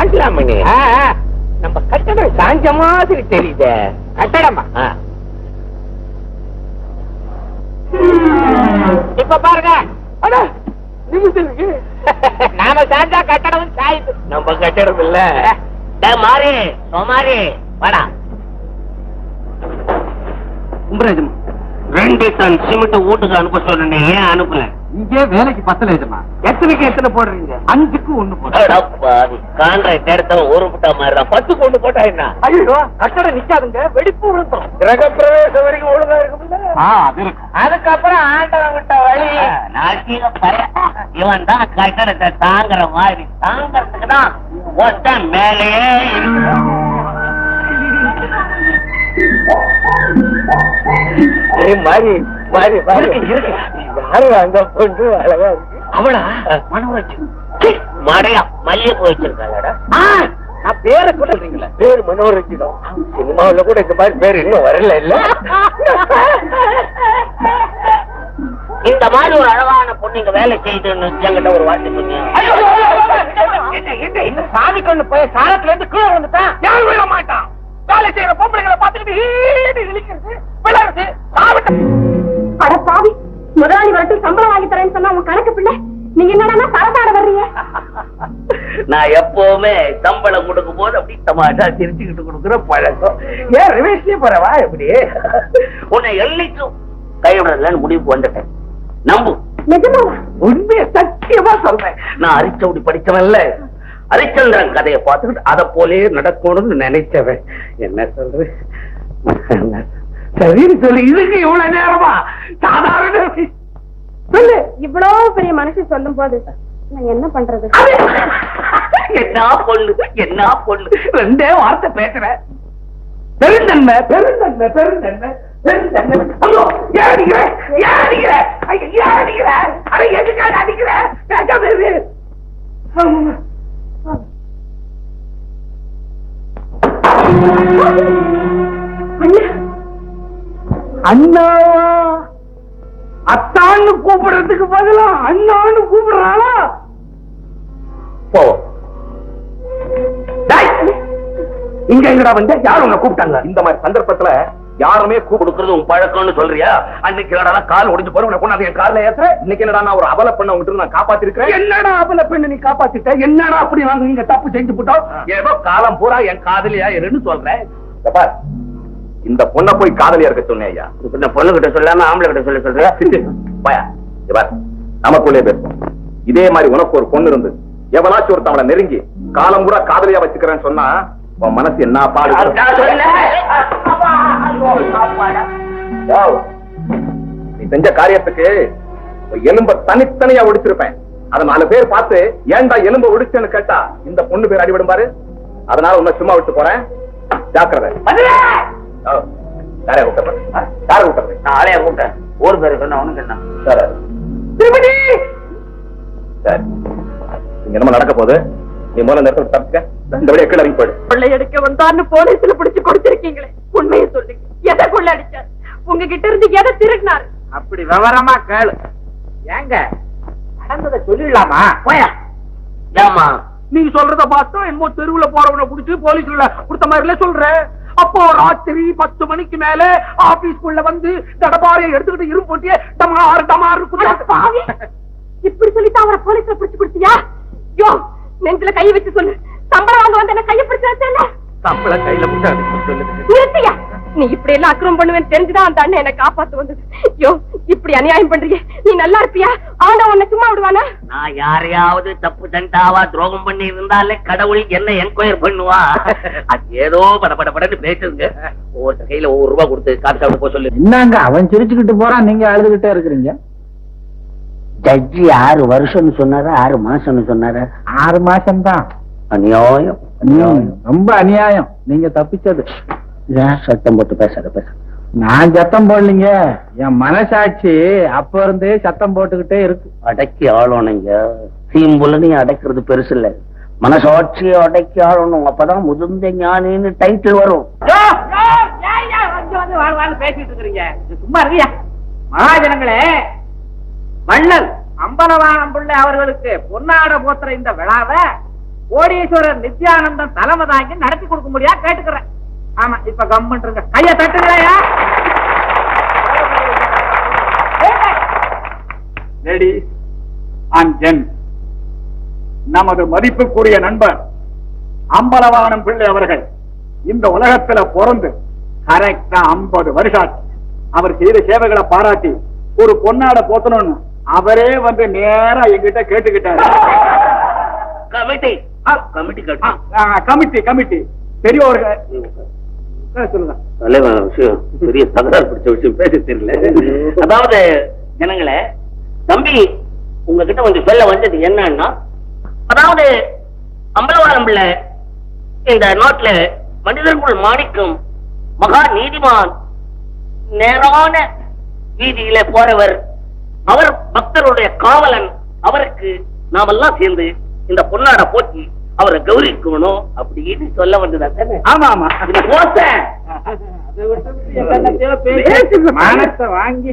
பார்க்கலாம் மணி நம்ம கட்டடம் சாஞ்ச மாதிரி தெரியுதே. கட்டடமா? இப்ப பாருங்க. நாம சாஞ்சா கட்டடம் சாயுது. நம்ம கட்டடம் இல்ல. மாறி சோமாரி வாடா. கும்பராஜமா ரெண்டு டன் சிமெண்ட் வீட்டுக்கு அனுப்ப சொன்னேன் ஏன் அனுப்பல? இங்கே வேலைக்கு பத்தல எஜமா. எத்தனைக்கு எத்தனை போடுறீங்க? அஞ்சுக்கு ஒண்ணு கான்ட்ராக்ட் எடுத்தவன் ஒரு புட்டா மாதிரி பத்து கொண்டு போட்டா என்ன? ஐயோ கட்டடம் நிக்காதுங்க வெடிப்பு விழுந்தோம் கிரகப்பிரவேசம் வரைக்கும் ஒழுங்கா இருக்கும்ல? அது இருக்கு அதுக்கப்புறம் ஆண்டவன் விட்ட வழி. நாட்டிக இவன் தான் கட்டடத்தை தாங்குற மாதிரி. தாங்கறதுக்கு தான் ஒருத்தன் மேலேயே மாறி மாறி. அவளா மனோரட்சி மடையா மல்லிகைப்பூ வச்சிருக்காளடா நான் பேரை கூட சொல்றீங்களா பேர் மனோரஞ்சி தான் சினிமாவுல கூட இந்த மாதிரி பேர் இன்னும் வரல இல்ல இந்த மாதிரி ஒரு அழகான பொண்ணு இங்க வேலை செய்யுதுன்னு என்கிட்ட ஒரு வார்த்தை சொன்னீங்க இந்த சாமி கண்ணு போய் சாரத்துல இருந்து கீழே வந்துட்டான் யாரும் விழ மாட்டான் வேலை செய்யற பொம்பளைங்களை பார்த்துக்கிட்டு இழிக்கிறது விளையாடுது சாவிட்ட அட பாவி முதலாளி வரட்டும் சம்பளம் வாங்கி தரேன்னு சொன்னா உன் கணக்கு பிள்ளை. நீங்க என்னடா சரசாட வர்றீங்க? நான் எப்பவுமே சம்பளம் கொடுக்கும் போது அப்படி தமாஷா சிரிச்சுக்கிட்டு கொடுக்குற பழக்கம். ஏன் ரிவேஸ்லயே போறவா எப்படி? உன்னை எல்லைக்கும் கைவிடலன்னு முடிவுக்கு வந்துட்டேன். நம்பு. உண்மையை சத்தியமா சொல்றேன். நான் அரிச்சவுடி படிச்சவன்ல. ஹரிச்சந்திரன் கதையை பார்த்துக்கிட்டு அதை போலே நடக்கணும்னு நினைச்சவன். என்ன சொல்றது? சரின்னு சொல்லி இதுக்கு இவ்வளவு நேரமா? சாதாரண சொல்லு. இவ்வளவு பெரிய மனுஷன் சொல்லும் போது நான் என்ன பண்றது? என்ன பொண்ணு என்ன பொண்ணு ரெண்டே வார்த்தை பேசுற. பெருந்தன்மை பெருந்தன்மை பெருந்தன்மை பெருந்தன்மை. ஐயோ ஏன் அடிக்கிற ஏன் அடிக்கிற ஏன் அடிக்கிற அட எதுக்காக அடிக்கிற? பேசாம இரு. அண்ணா அண்ணாவா அத்தான்னு கூப்பிடுறதுக்கு பதிலா அண்ணான்னு கூப்பிடுறாளா? இங்க எங்கடா வந்த? யார் உன்னை கூப்பிட்டாங்க? இந்த மாதிரி சந்தர்ப்பத்துல யாருமே கொடுக்கறது உன் பழக்கம்னு சொல்றியா? அன்னைக்கு என்னடா கால் ஒடிஞ்சு போற? உன்னை கொண்டாந்து என் கார்ல ஏத்துற? இன்னைக்கு என்னடா நான் ஒரு அபல பண்ண உங்ககிட்ட நான் காப்பாத்திருக்கேன் என்னடா அபல பெண்ணு நீ காப்பாத்திட்ட? என்னடா அப்படி நாங்க நீங்க தப்பு செஞ்சு போட்டோம்? ஏதோ காலம் பூரா என் காதலியா இருன்னு சொல்றேன். இந்த பொண்ணை போய் காதலியா இருக்க சொன்னேன் ஐயா. இந்த பொண்ணு கிட்ட சொல்லாம ஆம்பளை கிட்ட சொல்ல சொல்றியா நமக்குள்ளே பேசுவோம். இதே மாதிரி உனக்கு ஒரு பொண்ணு இருந்து எவனாச்சும் ஒருத்தவளை நெருங்கி காலம் பூரா காதலியா வச்சுக்கிறேன்னு சொன்னா உன் மனசு என்ன பாடு நீ செஞ்ச காரியத்துக்கு ஒரு எலும்ப தனித்தனியா ஒடிச்சிருப்பேன். அத நாலு பேர் பார்த்து ஏன்டா எலும்ப ஒடிச்சேன்னு கேட்டா இந்த பொண்ணு பேர் அடிபடும் பாரு. அதனால உன்னை சும்மா விட்டு போறேன். ஜாக்கிரதை. யாரையா கூப்பிடுறது யாரை கூப்பிடுறது நான் ஆளைய கூப்பிட்டேன். ஊர் பேரு சொன்ன அவனுக்கு என்ன சரி. திருமதி! சரி. இங்க என்னமோ நடக்க போகுது? நீ முதல்ல இந்த இடத்துல தப்பிக்க. இந்த வழியா கீழே இறங்கி போயிடு. கொள்ளை அடிக்க வந்தான்னு போலீஸ்ல பிடிச்சு கொடுத்திருக்கீங்களே. உண்மையை சொல்லுங்க எதை கொள்ள அடிச்சார் உங்ககிட்ட இருந்து எதை திருடினாரு? அப்படி விவரமா கேளு. ஏங்க? நடந்ததை சொல்லிடலாமா? போயா. ஏமா நீ சொல்றத பார்த்தா என்னமோ தெருவுல போறவன புடிச்சு போலீஸ்ல கொடுத்த மாதிரில சொல்ற. அப்போ ராத்திரி பத்து மணிக்கு மேல ஆபீஸ்க்குள்ள வந்து தடபாறையை எடுத்துக்கிட்டு இரு போட்டியே டமாறு டமாறு அட பாவி! இப்படி சொல்லிட்டு அவரை போலீஸ்ல பிடிச்சு கொடுத்தியா? யோ நெஞ்சில கை வச்சு சொல்லு. சம்பளம் வாங்க வந்து என்ன கைய பிடிச்சு வச்சேன்ல? சம்பள கையில நிறுத்தியா? நீ இப்படி எல்லாம் அக்கிரம் பண்ணுவேன்னு தெரிஞ்சுதான் அந்த அண்ணன் என்ன காப்பாத்து வந்தது. யோ இப்படி அநியாயம் பண்றியே நீ நல்லா இருப்பியா? ஆனா உன்னை சும்மா விடுவானா? நான் யாரையாவது தப்பு தண்டாவா துரோகம் பண்ணி இருந்தாலே கடவுள் என்ன என்கொயர் பண்ணுவா. அது ஏதோ பட பட படன்னு பேசுங்க ஒவ்வொரு கையில ஒவ்வொரு ரூபாய் கொடுத்து காசு சாப்பிட்டு போக சொல்லு. என்னங்க அவன் சிரிச்சுக்கிட்டு போறான் நீங்க அழுதுகிட்டே இருக்கிறீங்க? ஜட்ஜி ஆறு வருஷம்னு சொன்னாரா ஆறு மாசம்னு சொன்னாரா? ஆறு மாசம் தான் அநியாயம் ரொம்ப அநியாயம். நீங்க தப்பிச்சது. ஏன் சத்தம் போட்டு பேசாத பேச நான் சத்தம் போடலீங்க. என் மனசாட்சி அப்ப இருந்தே சத்தம் போட்டுக்கிட்டே இருக்கு. அடக்கி ஆளணுங்க. சீம்புலனி அடைக்கிறது பெருசு இல்ல. மனசாட்சியை அடக்கி ஆளணும். அப்பதான் முதிர்ந்த ஞானின்னு டைட்டில் வரும். பேசிட்டு இருக்கிறீங்க. சும்மா இருக்கியா? மகாஜனங்களே வள்ளல் அம்பலவானம் பிள்ளை அவர்களுக்கு பொன்னாட போத்துற இந்த விழாவை கோடீஸ்வரர் நித்யானந்தம் தலைமை தாங்கி நடத்தி கொடுக்க முடியா கேட்டுக்கிறேன். ஆமா இப்ப கம்மன்றுங்க கைய தட்டுங்களையா லேடிஸ் அண்ட் ஜென் நமது மதிப்புக்குரிய நண்பர் அம்பலவானம் பிள்ளை அவர்கள் இந்த உலகத்துல பிறந்து கரெக்டா 50 வருஷம் ஆச்சு. அவர் செய்த சேவைகளை பாராட்டி ஒரு பொன்னாட போத்தணும்னு அவரே வந்து நேரா எங்கிட்ட கேட்டுக்கிட்டாரு. கமிட்டி கமிட்டி ஆ, கமிட்டி கமிட்டி பெரியவர்கள் தலைவன் விஷயம் பெரிய தகராறு பிடிச்ச விஷயம் பேச தெரியல. அதாவது ஜனங்களே தம்பி உங்ககிட்ட கொஞ்சம் சொல்ல வந்தது என்னன்னா அதாவது அம்பலவாரம்ல இந்த நாட்டுல மனிதர்கள் மாணிக்கம் மகா நீதிமான் நேரான வீதியில போறவர் அவர் பக்தருடைய காவலன் அவருக்கு நாமெல்லாம் சேர்ந்து இந்த பொன்னாட போட்டி அவரை கௌரிக்கணும் அப்படின்னு சொல்ல வந்ததா தானே? ஆமா ஆமா. இது போட்ட பேசுங்க, மானத்தை வாங்கி.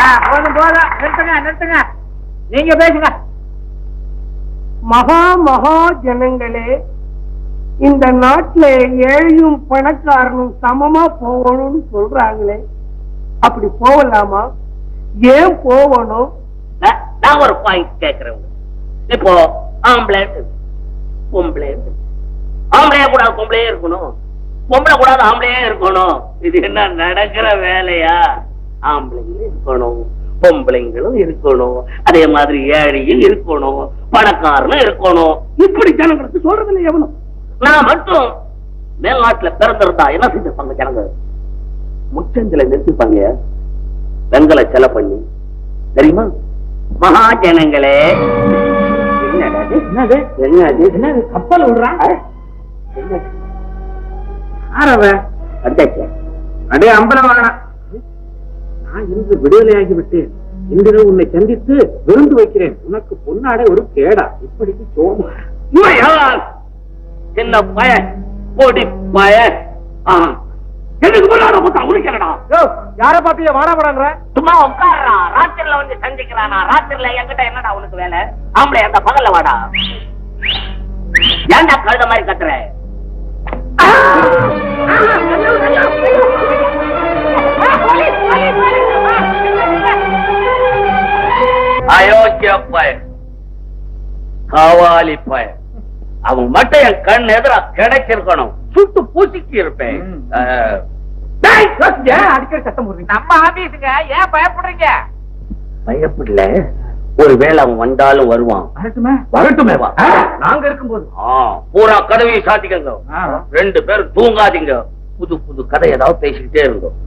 ஆ, போதும் போதும். நிறுத்துங்க நிறுத்துங்க. நீங்க பேசுங்க. மகா மகா ஜனங்களே இந்த நாட்டுல ஏழையும் பணக்காரனும் சமமா போகணும்னு சொல்றாங்களே. அப்படி போகலாமா? ஏன் போகணும்? நான் ஒரு பாயிண்ட் கேக்குறேன் இப்போ ஆம்பளை பொம்பளை ஆம்பளையா கூடாது பொம்பளையே இருக்கணும். பொம்பளை கூடாது ஆம்பளையே இருக்கணும். இது என்ன நடக்கிற வேலையா? ஆம்பளைங்களும் இருக்கணும். பொம்பளைங்களும் இருக்கணும். அதே மாதிரி ஏழையும் இருக்கணும். பணக்காரனும் இருக்கணும். இப்படி ஜனங்களுக்கு சொல்றதில்லை எவனும். நான் மட்டும் மேல்நாட்டுல பிறந்திருந்தா என்ன செஞ்சிருப்பாங்க ஜனங்க முச்சந்தில நிறுத்திப்பாங்க. வெங்கல செல பண்ணி. தெரியுமா? மகாஜனங்களே? என்னது? என்னது? என்னது? கப்பல் விடுறான் அடே அம்பலவானா நான் இன்று விடுதலையாகி விட்டேன் இன்று உன்னை சந்தித்து விருந்து வைக்கிறேன். உனக்கு பொன்னாடை ஒரு கேடா. இப்படிக்கு சோமா? என்ன பய பொடி பய ஆ. எனக்கு முன்னாடி போட்டா உனக்கிறடா யார பாத்திய வாடா சும்மா உட்கார்றா. ராத்திரில வந்து சந்திக்கிறானா ராத்திரில என்கிட்ட என்னடா உனக்கு வேலை? ஆம்பளை அந்த பகல்ல வாடா. ஏன்டா கழுத மாதிரி கத்துற? அயோக்கிய பய காவாலி பய அவன் மட்டும் என் கண் எதிரா கிடைச்சிருக்கணும். சுட்டு பூசிக்கு இருப்பேன். அடிக்கடி சத்தம் போடுறீங்க? நம்ம ஆபீஸுங்க ஏன் பயப்படுறீங்க? பயப்படல. ஒருவேளை அவன் வந்தாலும் வருவான். வரட்டுமே? வரட்டுமே வா. நாங்க இருக்கும்போது. ஆ, பூரா கதவையை சாத்திக்கங்க. ரெண்டு பேரும் தூங்காதீங்க. புது புது கதை ஏதாவது பேசிக்கிட்டே இருந்தோம்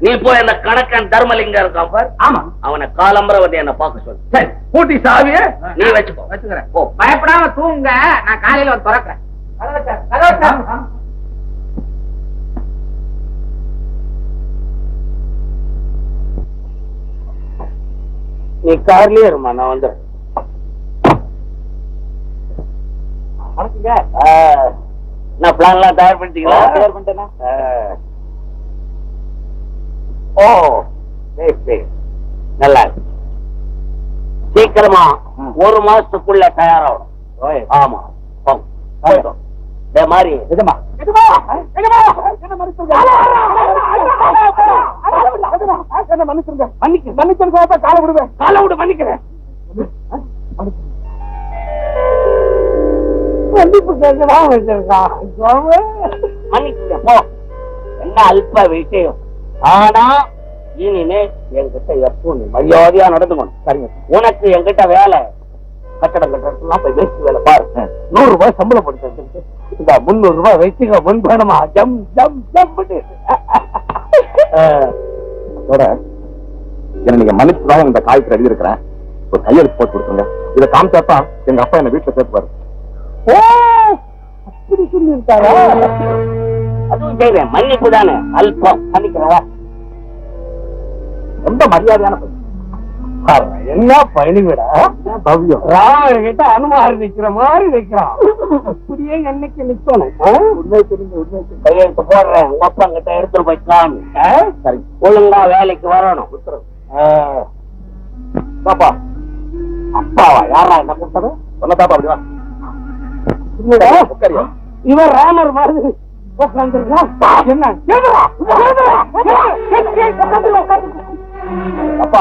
நீ போய் அந்த கணக்கன் தர்மலிங்கம் இருக்கான் பார். ஆமா. அவனை காலம்பர வந்து என்ன பார்க்க சொல்லு. சரி பூட்டி சாவிய நீ வச்சுக்கோ. வச்சுக்கிறேன். பயப்படாம தூங்க நான் காலையில வந்து திறக்கிறேன். நீ கார்லயே இருமா நான் வந்து நான் பிளான் எல்லாம் தயார் பண்ணிட்டீங்களா தயார் பண்ணிட்டேண்ணா. ஆ. ஓ சரி நல்லா இருக்கு. சீக்கிரமா. ஒரு மாசத்துக்குள்ள தயாராகணும் ஓய். ஆமா போங்க. போயிட்டோம். இதே மாதிரி எதுமா காலை விடுவேன் காலை விடு மன்னிக்கிறேன் மன்னிப்பு கேட்கலாம் வச்சிருக்கான் போ என்ன அல்ப விஷயம் ஆனா இனிமே என்கிட்ட எப்போ நீ மரியாதையா நடந்துக்கணும் சரிங்க உனக்கு என்கிட்ட வேலை கட்டடம் கட்டடத்துலாம் போய் வேஸ்ட் வேலை பாரு நூறு ரூபாய் சம்பளம் போட்டு இந்த முந்நூறு ரூபாய் வச்சுக்க முன் வேணுமா ஜம் ஜம் ஜம் நீங்க மன்னிச்சு தான் இந்த காய்கறி எழுதி இருக்கிறேன் ஒரு கையெழுத்து போட்டு கொடுத்துருங்க. இதை காமிச்சாதான் எங்க அப்பா என்ன வீட்டுல அப்படி அதுவும் செய்வேன் மன்னிப்பு தானே? அல்பம். ரொம்ப மரியாதையான. பாருங்க, என்ன பயணி விட பவ்யம். ராமன் கிட்ட அனுமாரி நிக்கிற மாதிரி நிக்கிறான் அப்படியே என்னைக்கு நிக்கணும் ஆ? உண்மை தெரிஞ்ச உண்மை தெரிஞ்ச கையெழுத்து போடுறேன். உங்க அப்பா கிட்ட எடுத்துட்டு போய் காமி ஆ? சரி. ஒழுங்கா வேலைக்கு வரணும். பாப்பா. அப்பாவா? யாரா என்ன கூப்பிட்டது? பாப்பா அப்படி வா. இவன் ராமர் மாதிரி. அப்பா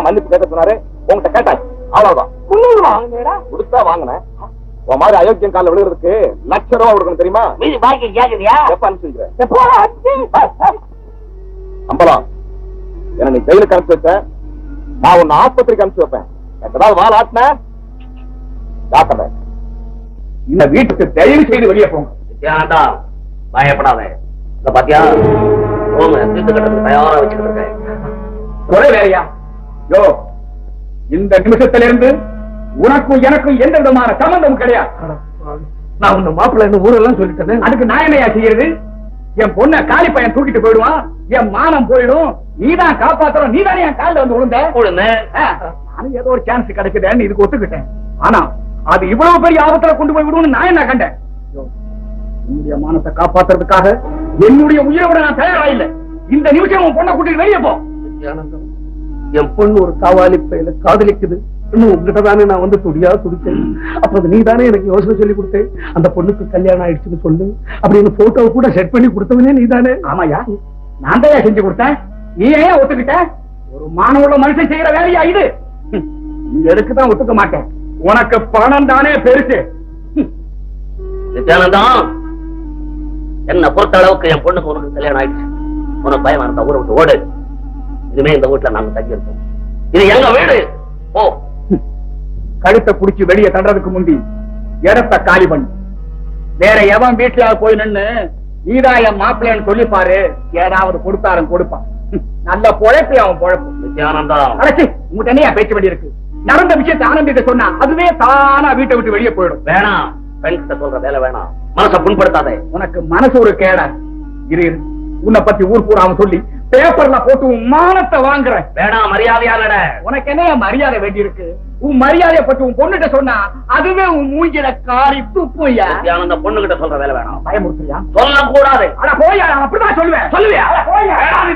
மன்னிப்பு கேட்க சொன்னாரு. உங்ககிட்ட கேட்டேன். அவ்வளவுதான். கொடுத்தா வாங்கினேன். உன் மாதிரி அயோக்கியம் காலில் விழுகிறதுக்கு லட்ச ரூபா கொடுக்கணும் தெரியுமா? மீதி பாக்கி கேக்குறியா எப்ப அஞ்சு? அம்பலம் என்ன நீ ஜெயிலுக்கு அனுப்பிச்சு வச்ச நான் உன்னை ஆஸ்பத்திரிக்கு அனுப்பிச்சு வைப்பேன். ஏதாவது வால் ஆட்டின? ஜாக்கிரதை. இந்த வீட்டுக்கு தயவு செய்து வெளியே போங்க. பயப்படாத. இந்த பாத்தியா போங்க. தயாரா வச்சுட்டு இருக்கேன். குறை வேறையா யோ இந்த நிமிஷத்திலிருந்து உனக்கும் எனக்கும் எந்த விதமான சம்பந்தமும் கிடையாது. நான் உன்னை மாப்பிள்ளை ஊரெல்லாம் சொல்லிட்டேன் அதுக்கு நான் என்னையா செய்யறது? என் பொண்ண காலி பையன் தூக்கிட்டு போயிடுவான். என் மானம் போயிடும். நீதான் காப்பாத்துறோம் நீதானே என் காலில் வந்து விழுந்த? உழுந்து ஆ, நானும் ஏதோ ஒரு சான்ஸ் கிடைக்குதேன்னு இதுக்கு ஒத்துக்கிட்டேன். ஆனா அது இவ்வளவு பெரிய ஆபத்துல கொண்டு போய் விடுவோம்னு நான் என்ன கண்டேன்? என்னுடைய மானத்தை காப்பாத்துறதுக்காக என்னுடைய உயிரை விட நான் தயாரா இல்ல இந்த நிமிஷம் உன் பொண்ணை கூட்டிட்டு வெளியே போ. என் பொண்ணு ஒரு காவாலி பையில காதலிக்குது. இன்னும் உங்ககிட்ட தானே நான் வந்து துடியா துடிச்சேன். அப்ப அது நீ தானே எனக்கு யோசனை சொல்லி கொடுத்தேன். அந்த பொண்ணுக்கு கல்யாணம் ஆயிடுச்சுன்னு சொல்லு. அப்படின்னு போட்டோ கூட செட் பண்ணி கொடுத்தவனே நீ தானே ஆமாயா நான் தான் செஞ்சு கொடுத்தேன்? நீ ஏன் ஒத்துக்கிட்ட? ஒரு மானவுள்ள மனுஷன் செய்யற வேலையா இது? எதுக்கு தான் ஒத்துக்க மாட்டேன்? உனக்கு பணம் தானே பெருசு. நித்யானந்தம் என்ன பொறுத்த அளவுக்கு என் பொண்ணுக்கு உனக்கு கல்யாணம் ஆயிடுச்சு. உனக்கு பயமா இருந்தா ஊரை விட்டு ஓடு. இனிமே இந்த வீட்டுல நாங்க தங்கி இருக்கோம் இது எங்க வீடு? ஓ கழுத்தை புடிச்சு வெளியே தள்ளுறதுக்கு முந்தி இடத்த காலி பண்ணு வேற எவன் வீட்டுல போய் நின்னு நீதான் என் மாப்பிள்ளைன்னு சொல்லி பாரு ஏதாவது கொடுத்தாரன் கொடுப்பான். நல்ல பொழைப்பு அவன் பொழைப்பு. உங்ககிட்ட என்னையா பேச்சு வேண்டி இருக்கு? நடந்த விஷயத்தை ஆனந்திட்ட சொன்னா அதுவே தானா வீட்டை விட்டு வெளியே போயிடும். வேணாம் பெண்கிட்ட சொல்ற வேலை வேணாம் மனசை புண்படுத்தாதே. உனக்கு மனசு ஒரு கேட. இரு. உன்னை பத்தி ஊர் பூரா அவன் சொல்லி பேப்பர்ல போட்டு உன் மானத்தை வாங்குறேன். வேணாம் மரியாதையா நட உனக்கு என்ன மரியாதை வேண்டி இருக்கு உன் மரியாதையை பத்தி உன் பொண்ணுகிட்ட சொன்னா அதுவே உன் மூஞ்சில காரி துப்புயா நித்யானந்த பொண்ணுகிட்ட சொல்ற வேலை வேணாம். பயமுறுத்துறியா? சொல்லக்கூடாது. அட போயா நான் அப்படிதான் சொல்லுவேன். சொல்லுவியா? அட போயா